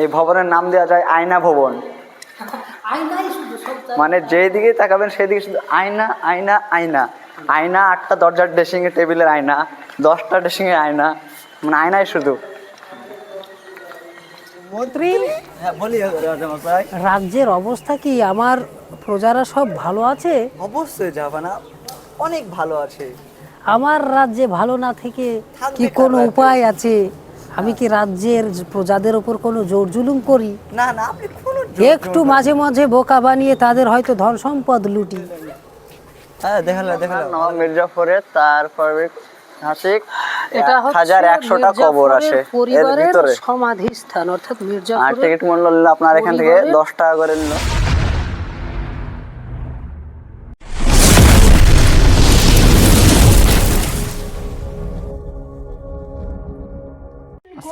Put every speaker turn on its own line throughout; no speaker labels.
এই ভবনের নাম দেওয়া যায় আয়না ভবন। মানে যেই দিকে তাকাবেন সেদিকে শুধু আয়না আয়না আয়না। আয়না আটটা দরজার ড্রেসিং এর টেবিলের আয়না দশটা ড্রেসিং এর আয়না মানে আয়নাই শুধু। হ্যাঁ
রাজ্যের অবস্থা কি? আমার প্রজারা সব ভালো আছে?
অবশ্যই যাবানা অনেক ভালো আছে।
আমার রাজ্যে ভালো না থেকে কি কোনো উপায় আছে? আমি কি রাজ্যের প্রজাদের ওপর কোনো জোর জুলুম করি?
না না আপনি কোনো
একটু মাঝে মাঝে বোকা বানিয়ে তাদের হয়তো ধন সম্পদ লুটি।
হ্যাঁ দেখালে দেখালে নবাব মির্জাফরের তারপরে হাসিক
এটা হচ্ছে
হাজার একশোটা কবর এর
পরিবারের
ভিতরে।
সমাধি স্থান অর্থাৎ
আর টিকিট মূল্য আপনার এখান থেকে দশ টাকা করে নিল।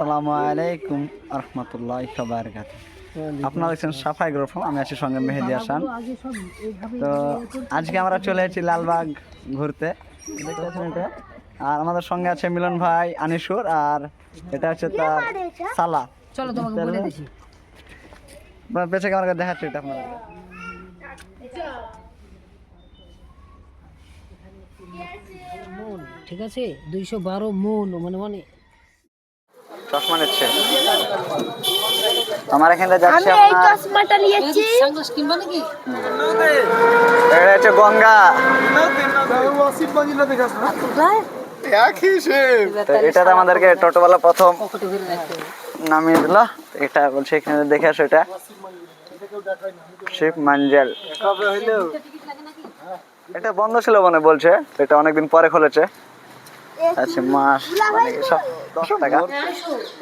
আসসালামু আলাইকুম রহমতুল্লাহ বারকাত আপনারা দেখছেন সাফাই গ্রুপ আমি আছি সঙ্গে মেহেদি হাসান। তো আজকে আমরা চলে এসেছি লালবাগ ঘুরতে। এটা? আর আমাদের সঙ্গে আছে মিলন ভাই আনিসুর আর এটা হচ্ছে তার সালা।
চলো তোমাকে বলে দিছি
আপনার পেছে ক্যামেরা দেখাচ্ছি এটা আপনাদের।
মন ঠিক আছে দুইশো বারো মন মানে মানে
চশমা নিচ্ছে। আমার এখানে যাচ্ছে
আমি এই চশমাটা নিয়েছি।
কিনবা নাকি
এটা হচ্ছে গঙ্গা। তো এটাতে আমাদেরকে টোটোওয়ালা প্রথম নামিয়ে দিল। এটা বলছে এখানে দেখে আসো এটা। শিব মাঞ্জেল। এটা বন্ধ ছিল মনে বলছে এটা অনেকদিন পরে খুলেছে। আচ্ছা মাস মানে দশ টাকা।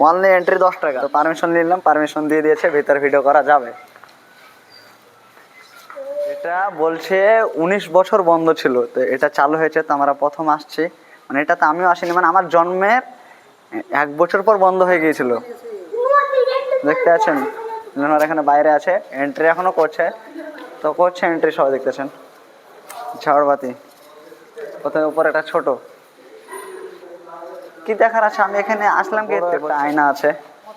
অনলি এন্ট্রি দশ টাকা। পারমিশন নিলাম পারমিশন দিয়ে দিয়েছে, ভিতরে ভিডিও করা যাবে। এটা বলছে উনিশ বছর বন্ধ ছিল, তো এটা চালু হয়েছে, তো আমরা প্রথম আসছি। মানে এটা তো আমিও আসিনি মানে আমার জন্মের এক বছর পর বন্ধ হয়ে গিয়েছিল। দেখতে আছেন? ওনারা এখানে বাইরে আছে এন্ট্রি এখনও করছে। তো করছে এন্ট্রি সবাই দেখতেছেন। ঝাড়বাতি। প্রথমে উপর একটা ছোট। কি দেখার আছে? আমি এখানে আসলাম কি একটা আয়না আছে।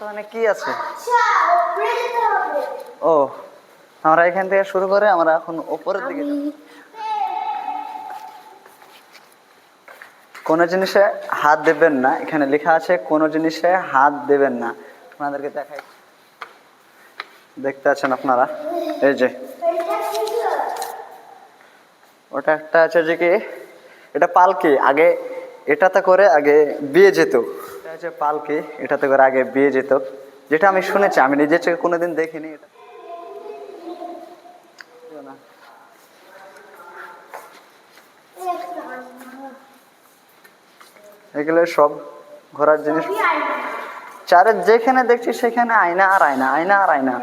মানে কি আছে? ও আমরা এখান থেকে শুরু করে আমরা এখন উপরের দিকে যাব। কোনো জিনিসে হাত দেবেন না। এখানে লেখা আছে কোনো জিনিসে হাত দেবেন না। আপনাদেরকে দেখাই। দেখতে আছেন আপনারা? এই যে। ওটা একটা আছে যে কি? এটা পালকি। আগে এটাতে করে আগে বিয়ে যেত। এটা হচ্ছে পালকি এটাতে করে আগে বিয়ে যেত। যেটা আমি শুনেছি আমি নিজে চোখে কোনোদিন দেখিনি এটা। এগুলো সব ঘোরার জিনিস। চারে যেখানে দেখছি সেখানে আয়না আর আয়না আয়না আর আয়না।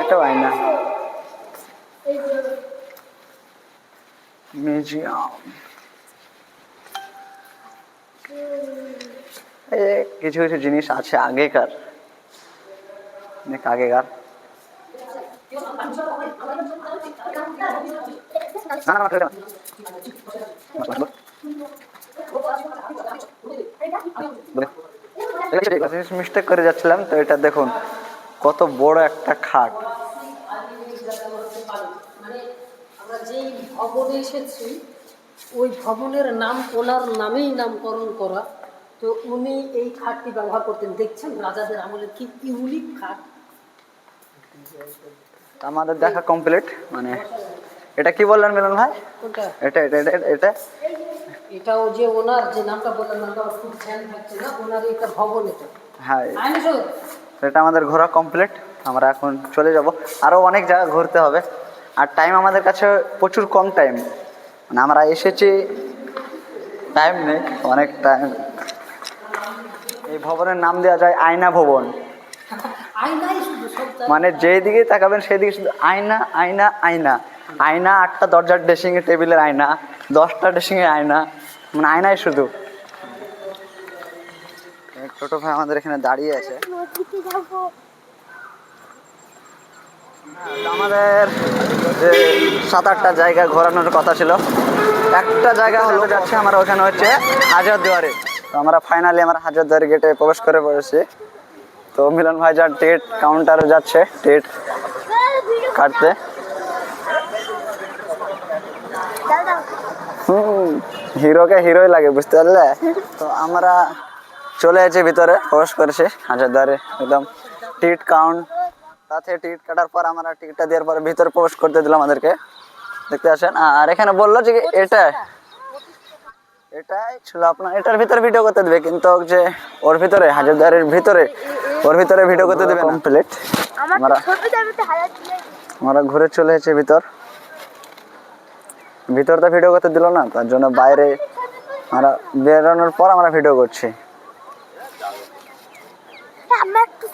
এটাও আয়না। মিউজিয়াম কিছু কিছু জিনিস আছে আগেকার অনেক আগেকার। মিস্টেক করে যাচ্ছিলাম তো এটা দেখুন কত বড় একটা খাট
মানে আমরা যেই ভবনে এসেছি ওই ভবনের নাম ওনার নামেই নামকরণ করা। তো উনি এই খাটটি ব্যবহার করতেন। দেখছেন রাজাদের আমলে কি ইউনিক খাট।
আমাদের দেখা কমপ্লিট মানে এটা কি বললেন মিলন ভাই? এটা এটা এটা এটা
এটাও যে ওনার যে নামটা বললেন নামটা খুব খেয়াল থাকছে না ওনার এটা ভবন এটা।
হ্যাঁ। এটা আমাদের ঘোরা কমপ্লিট আমরা এখন চলে যাব। আরও অনেক জায়গা ঘুরতে হবে। আর টাইম আমাদের কাছে প্রচুর কম টাইম মানে আমরা এসেছি টাইম নেই অনেক টাইম এই ভবনের নাম দেওয়া যায় আয়না ভবন। মানে যেই দিকে তাকাবেন সেদিকে শুধু আয়না আয়না আয়না। আয়না আটটা দরজার ড্রেসিং এর টেবিলের আয়না দশটা ড্রেসিং এর আয়না। মানে আয়নাই শুধু। ছোট ভাই আমাদের এখানে দাঁড়িয়ে আছে। আমাদের যে সাত আটটা জায়গা ঘোরানোর কথা ছিল একটা জায়গা হলো যাচ্ছে আমরা ওখানে হচ্ছে হাজার দুয়ারে। তো আমরা ফাইনালি আমরা হাজারদুয়ারি গেটে প্রবেশ করে পড়েছি। তো মিলন ভাই যার টিকিট কাউন্টারে যাচ্ছে টিকিট কাটতে। হুম হিরোকে হিরোই লাগে বুঝতে পারলে? তো আমরা চলে এসেছি ভিতরে প্রবেশ করেছি হাজারদারে একদম টিকিট কাউন্ট তাতে টিকিট কাটার পর আমরা টিকিটটা দেওয়ার পরে ভিতরে প্রবেশ করতে দিলাম আমাদেরকে। দেখতে আসেন? আর এখানে বলল যে কি এটা এটাই ছিল আপনার এটার ভিতরে ভিডিও করতে দেবে কিন্তু যে ওর ভিতরে হাজারদারের ভিতরে ওর ভিতরে ভিডিও করতে দেবে কমপ্লিট আমরা আমরা ঘুরে চলে এসেছি ভিতর। ভিতরটা ভিডিও করতে দিল না তার জন্য বাইরে আমরা বেরোনোর পর আমরা ভিডিও করছি
আমরা একটু করে আমার ছোট ছোট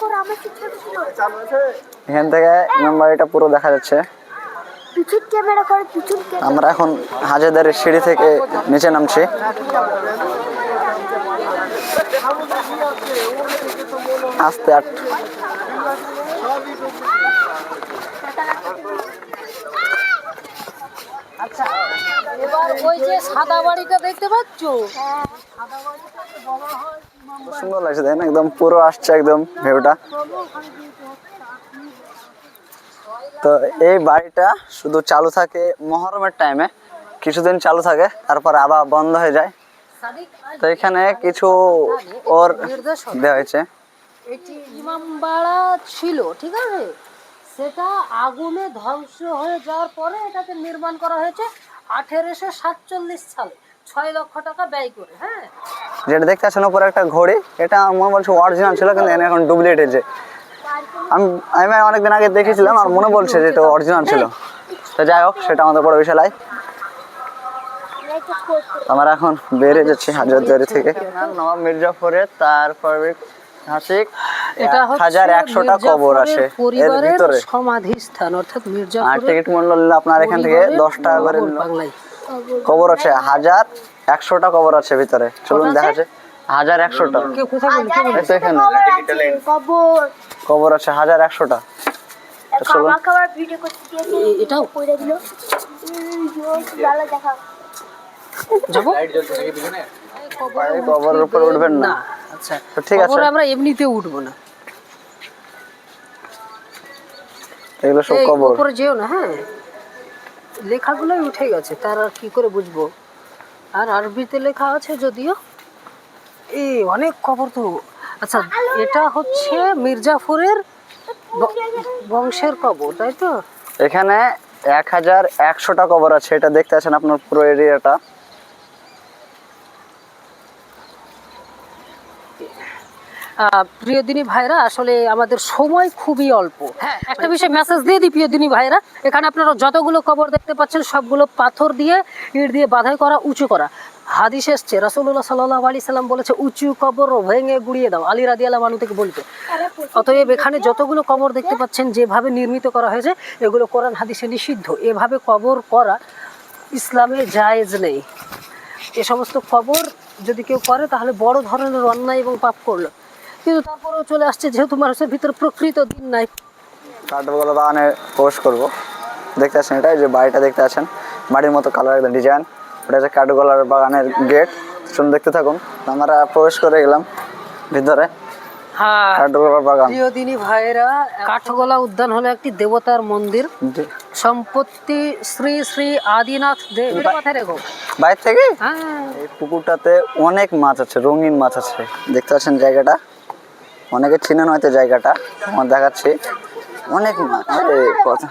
এখান থেকে ইমাম বাড়িটা পুরো দেখা যাচ্ছে। আমরা এখন হাজারদারের সিঁড়ি থেকে নিচে নামছি। আস্তে আট।
আচ্ছা এবার ওই যে সাদা বাড়িটা দেখতে পাচ্ছ?
সুন্দর লাগছে তাই না একদম পুরো আসছে একদম ভিউটা। তো এই বাড়িটা শুধু চালু থাকে মহরমের টাইমে কিছুদিন চালু থাকে, তারপর আবার বন্ধ হয়ে যায়। তো এখানে কিছু ওর দেওয়া হয়েছে।
এটি ইমামবাড়া ছিল, ঠিক আছে? সেটা আগুনে ধ্বংস হয়ে যাওয়ার পরে এটাকে নির্মাণ করা হয়েছে আঠেরোশো সাতচল্লিশ সালে। ছয় লক্ষ টাকা ব্যয় করে হ্যাঁ?
যেটা দেখতে উপরে একটা ঘড়ি এটা আমার বলছে অরিজিনাল ছিল কিন্তু এখন ডুপ্লিকেট হয়েছে আমি আমি অনেকদিন আগে দেখেছিলাম আর মনে বলছে যে এটা অরিজিনাল ছিল। তো যাই হোক সেটা আমাদের বড় বিষয় নয়। আমরা এখন বেড়ে যাচ্ছি হাজারদুয়ারি থেকে। নবাব মির্জাফরের তারপরে হাসিক
এটা
হাজার একশোটা কবর আছে এর ভিতরে।
সমাধিস্থান অর্থাৎ
আর টিকিট মূল্য আপনার এখান থেকে দশ টাকা করে নিল।
বাংলায়।
কবর আছে হাজার একশোটা কবর আছে ভিতরে। চলুন দেখা যাচ্ছে হাজার একশোটা। এখানে।
কবর
কবর। আছে হাজার একশোটা। চলো।
আমাকে আবার ভিডিও করতে দিয়েছে
এ- এটাও?
কইরা দিল। ভালো দেখা।
যাব?
কবরের উপর উঠবেন না।
না আচ্ছা।
ঠিক আছে।
আমরা এমনিতে উঠবো না।
এগুলো সব কবর।
উপরে যেও না হ্যাঁ? লেখাগুলোই উঠে গেছে, তার আর কি করে বুঝব? আর আরবিতে লেখা আছে যদিও এই অনেক খবর তো। আচ্ছা এটা হচ্ছে মির্জাফরের বংশের কবর তাই তো?
এখানে এক হাজার একশোটা কবর আছে, এটা দেখতে আছেন আপনার পুরো এরিয়াটা।
প্রিয়দিনী ভাইরা আসলে আমাদের সময় খুবই অল্প। হ্যাঁ একটা বিষয় মেসেজ দিয়ে দিই প্রিয়দিনী ভাইরা। এখানে আপনারা যতগুলো কবর দেখতে পাচ্ছেন সবগুলো পাথর দিয়ে ইট দিয়ে বাধাই করা উঁচু করা। হাদিস এসছে রাসুল্লাহ সাল্লাহ আলি সাল্লাম বলেছে উঁচু কবর ভেঙে গুড়িয়ে দাও। আলী রাদি আল্লাহ মানু থেকে বলতে অতএব এখানে যতগুলো কবর দেখতে পাচ্ছেন যেভাবে নির্মিত করা হয়েছে এগুলো কোরআন হাদিসে নিষিদ্ধ। এভাবে কবর করা ইসলামে জায়েজ নেই। এ সমস্ত খবর যদি কেউ করে তাহলে বড় ধরনের অন্যায় এবং পাপ করল। কিন্তু তারপরেও চলে আসছে যেহেতু মানুষের ভিতরে প্রকৃত দিন নাই।
কাঠগোলা বাগানে প্রবেশ করব। দেখতে আছেন এটা যে বাড়িটা দেখতে আছেন। বাড়ির মতো কালার একদম ডিজাইন ওটা হচ্ছে কাঠগোলার বাগানের গেট শুনে দেখতে থাকুন। আমরা প্রবেশ করে গেলাম ভিতরে।
হ্যাঁ
বাগান।
ভাইয়েরা কাঠগোলা উদ্যান হলো একটি দেবতার মন্দির। সম্পত্তি শ্রী শ্রী আদিনাথ দেব
বাইরে থেকে?
হ্যাঁ।
এই পুকুরটাতে অনেক মাছ আছে রঙিন মাছ আছে। দেখতে পাচ্ছেন জায়গাটা। অনেকে চিনেন হয়তো জায়গাটা, আমার দেখাচ্ছি। অনেক মাছ কথা।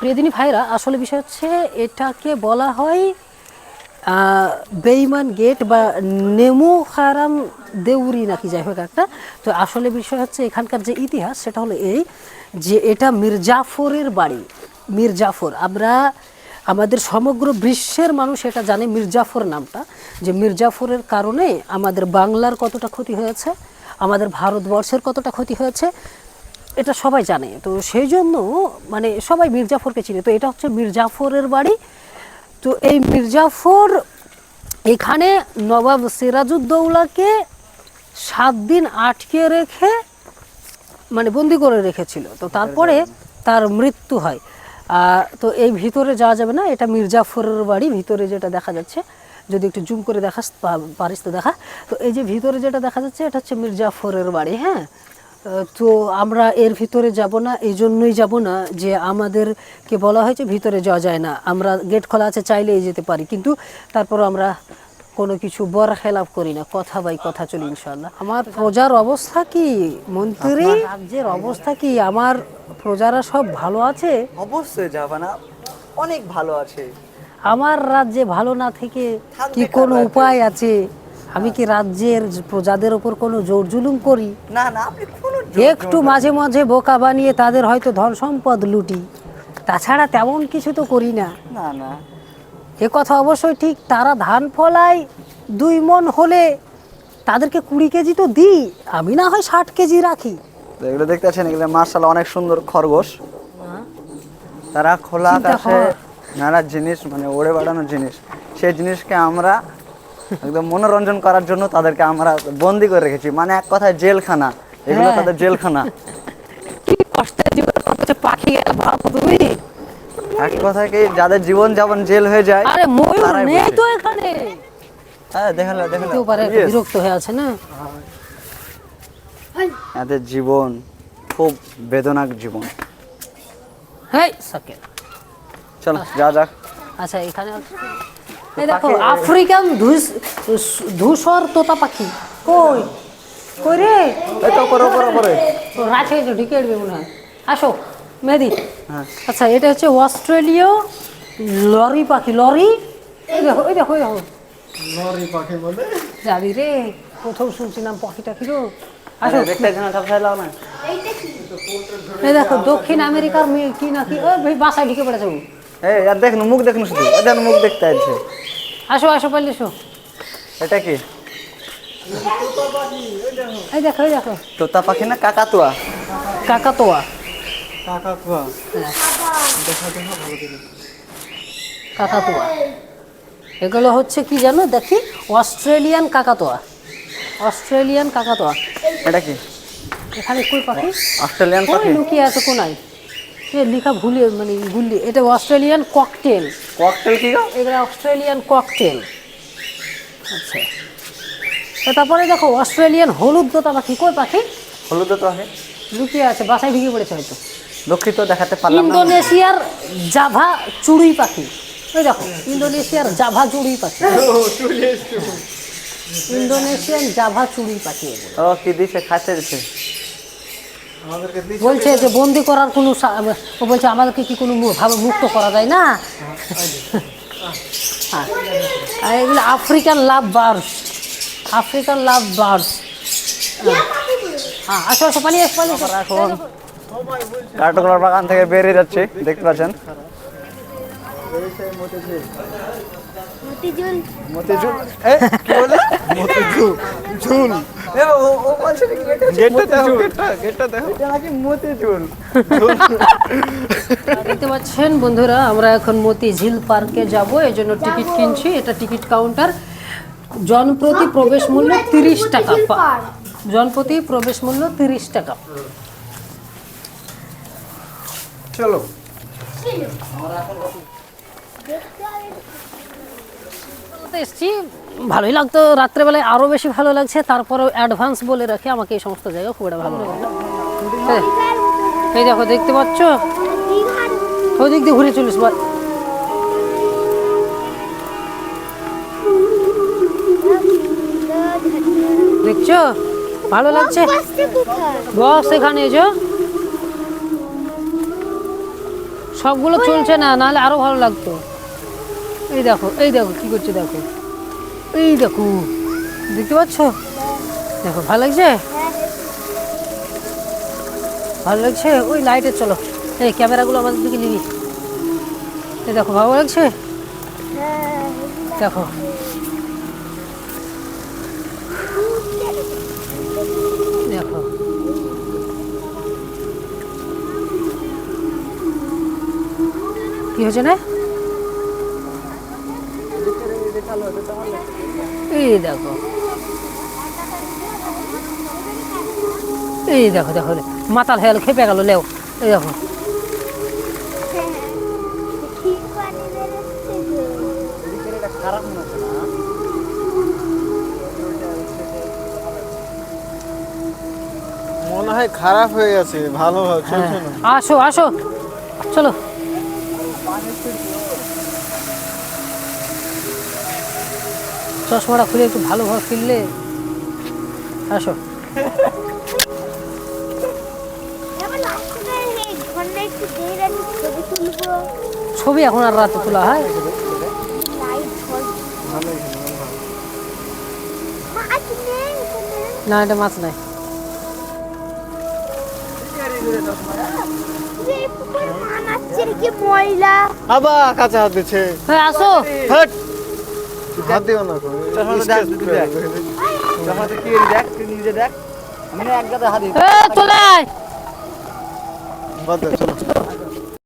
প্রিয়দিনী ভাইরা, আসলে বিষয় হচ্ছে এটাকে বলা হয় বেইমান গেট বা নেমু খারাম দেউরি নাকি, যাই হোক একটা। তো আসলে বিষয় হচ্ছে এখানকার যে ইতিহাস, সেটা হলো এই যে এটা মির্জাফরের বাড়ি। মির্জাফর, আমরা আমাদের সমগ্র বিশ্বের মানুষ এটা জানে, মির্জাফর নামটা, যে মির্জাফরের কারণে আমাদের বাংলার কতটা ক্ষতি হয়েছে, আমাদের ভারতবর্ষের কতটা ক্ষতি হয়েছে, এটা সবাই জানে। তো সেই জন্য মানে সবাই মির্জাফরকে চিনে। তো এটা হচ্ছে মির্জাফরের বাড়ি। তো এই মির্জাফর এখানে নবাব সিরাজউদ্দৌলাকে সাত দিন আটকে রেখে মানে বন্দি করে রেখেছিল। তো তারপরে তার মৃত্যু হয়। আহ, তো এই ভিতরে যাওয়া যাবে না এটা মির্জাফরের বাড়ি ভিতরে যেটা দেখা যাচ্ছে যদি একটু জুম করে দেখাস পারিস তো দেখা। তো এই যে ভিতরে যেটা দেখা যাচ্ছে এটা হচ্ছে মির্জাফরের বাড়ি হ্যাঁ? তো আমরা এর ভিতরে যাব না এই জন্যই যাব না যে আমাদেরকে বলা হয়েছে ভিতরে যাওয়া যায় না। আমরা গেট খোলা আছে চাইলেই যেতে পারি কিন্তু তারপর আমরা কোনো কিছু বর খেলাপ করি না কথা বাই কথা চলি ইনশাল্লাহ আমার প্রজার অবস্থা কি? মন্ত্রী? রাজ্যের অবস্থা কি? আমার প্রজারা সব ভালো আছে?
অবশ্যই যাবে না অনেক ভালো আছে।
আমার রাজ্যে ভালো না থেকে কি কোনো উপায় আছে? আমি কি রাজ্যের প্রজাদের ওপর কোনো জোর জুলুম করি?
না না আপনি কোনো
একটু মাঝে মাঝে বোকা বানিয়ে তাদের হয়তো ধন সম্পদ লুটি। তাছাড়া তেমন কিছু তো করি না।
না না।
এ কথা অবশ্যই ঠিক তারা ধান ফলায় দুই মন হলে তাদেরকে কুড়ি কেজি তো দিই আমি না হয় ষাট কেজি রাখি।
তো এগুলো দেখতে পাচ্ছেন এগুলো মার্শাল অনেক সুন্দর খরগোশ। তারা খোলা আকাশে নানা জিনিস মানে ওড়ে বেড়ানোর জিনিস সেই জিনিসকে আমরা একদম মনোরঞ্জন করার জন্য তাদেরকে আমরা বন্দি করে রেখেছি। মানে এক কথায় জেলখানা এগুলো
হ্যাঁ।
তাদের জেলখানা।
কি কষ্টের জীবন পাখি ভাবো তুমি।
এক কথায় কি যাদের জীবন যাপন জেল হয়ে যায়
আরে ময়ূর নেই তো এখানে।
হ্যাঁ দেখাল দেখাল
কেউ পারে বিরক্ত হয়ে আছে না?
এদের জীবন খুব বেদনাক জীবন।
হ্যাঁ সাকের
চলো যা যাক।
আচ্ছা এখানে এই দেখো আফ্রিকান ধূস- ধূসর তোতা পাখি। কই? কই রে?
এই তো পরে পরে পরে
ও রাখে যে ঢুকে উঠবে মনে হয়। আসো মেহেদি।
হ্যাঁ
আচ্ছা এটা হচ্ছে অস্ট্রেলীয় লরি পাখি লরি। এই দেখো এই দেখো এই দেখো।
লরি পাখি বলে?
যাবি রে প্রথম শুনছি নাম পাখি টাখিরও আসো।
দেখতে সব না
এই দেখো দক্ষিণ আমেরিকার মেয়ে কি না কি? ওই ভাই বাসায় ঢুকে পড়েছে ও।
এই আর দেখুন মুখ দেখুন শুধু। এদের মুখ দেখতে আছে
আসো আসো পারলে এসো।
এটা কি?
এই দেখো এই দেখো।
তোতা পাখি না কাকাতুয়া?
কাকাতোয়া।
কাকা কুয়া?
কাকাতুয়া এগুলো হচ্ছে কি জানো? দেখি অস্ট্রেলিয়ান কাকাতোয়া অস্ট্রেলিয়ান কাকাতোয়া
এটা কি?
এখানে কই পাখি?
অস্ট্রেলিয়ান
কই
পাখি।
লুকিয়ে আছে কোনায়? এ লেখা ভুলে মানে গুলি এটা অস্ট্রেলিয়ান ককটেল।
ককটেল কি গো?
এগুলো অস্ট্রেলিয়ান ককটেল। আচ্ছা। তারপরে দেখো অস্ট্রেলিয়ান হলুদ দোতা পাখি। কই পাখি?
হলুদ তো আছে
লুকিয়ে আছে বাসায় ঢুকে পড়েছে হয়তো।
দুঃখিত দেখাতে পারলাম
ইন্দোনেশিয়ার জাভা চুড়ুই পাখি। ওই দেখো ইন্দোনেশিয়ার জাভা চুড়ুই পাখি। ইন্দোনেশিয়ান জাভা চুড়ুই পাখি
ও কি দিছে খাইতে দিছে।
বলছে যে বন্দি করার কোনো ও বলছে আমাদেরকে কি কোনো ভাবে মুক্ত করা যায় না? হ্যাঁ। আর এগুলো African love birds. African love birds. হ্যাঁ আসো আসো পালিয়ে আসো পালিয়ে
এখন কাঠগোলার বাগান থেকে বেরিয়ে যাচ্ছে দেখতে পাচ্ছেন।
মতিঝুল।
মতিঝুল? এ, কি বলে
মতিঝুল। ঝুল।
এ, ও- ও বলছে নাকি এটা হচ্ছে
গেটটা দেখো
মতিঝুল।
গেটটা গেটটা দেখো।
এটা নাকি মতিঝুল?
দেখতে পাচ্ছেন বন্ধুরা আমরা এখন মতিঝিল পার্কে যাব এই জন্য টিকিট কিনছি। এটা টিকিট কাউন্টার। জনপ্রতি প্রবেশ মূল্য তিরিশ টাকা। জনপ্রতি প্রবেশ মূল্য তিরিশ টাকা।
চলো।
এসছি। ভালোই লাগতো। রাত্রেবেলায় আরও বেশি ভালো লাগছে। তারপরেও অ্যাডভান্স বলে রাখি আমাকে এই সমস্ত জায়গা খুব একটা ভালো লাগে না এই, দেখো দেখতে পাচ্ছ? ওই দিক দিয়ে ঘুরে চলিস বল দেখছ? ভালো লাগছে? বস এখানে এসো। সবগুলো চলছে না, নাহলে আরও ভালো লাগতো। এই দেখো এই দেখো, কি করছে দেখো। এই দেখো, দেখতে পাচ্ছ? দেখো, ভালো লাগছে? ভালো লাগছে? ওই লাইটে চলো। এই ক্যামেরাগুলো আমাদের দিকে নিবি। এই দেখো, ভালো লাগছে? দেখো। কি ಯೋಜನೆ এই দেখো। এই দেখো দেখো মাতাল হেল খেপে গেল লেও। এই দেখো।
মনে
হয় খারাপ হয়ে গেছে ভালো হ্যাঁ।
আসো আসো। চলো। চশমাটা খুলে একটু ভালোভাবে ফিরলে? আসো।
ছবি
এখন আর রাতে তোলা হয়। না, এটা মাছ নাই।
এই পুকুরে মানাচ্ছে রে, কি ময়লা
আবার কাছে হাত দিচ্ছে।
হ্যাঁ আসো।
হাট। হাত দিও না
দেখ, নিজে দেখ। আমি এক গাদা হাত
এ চলে আয়।
বাদ দে, চলো।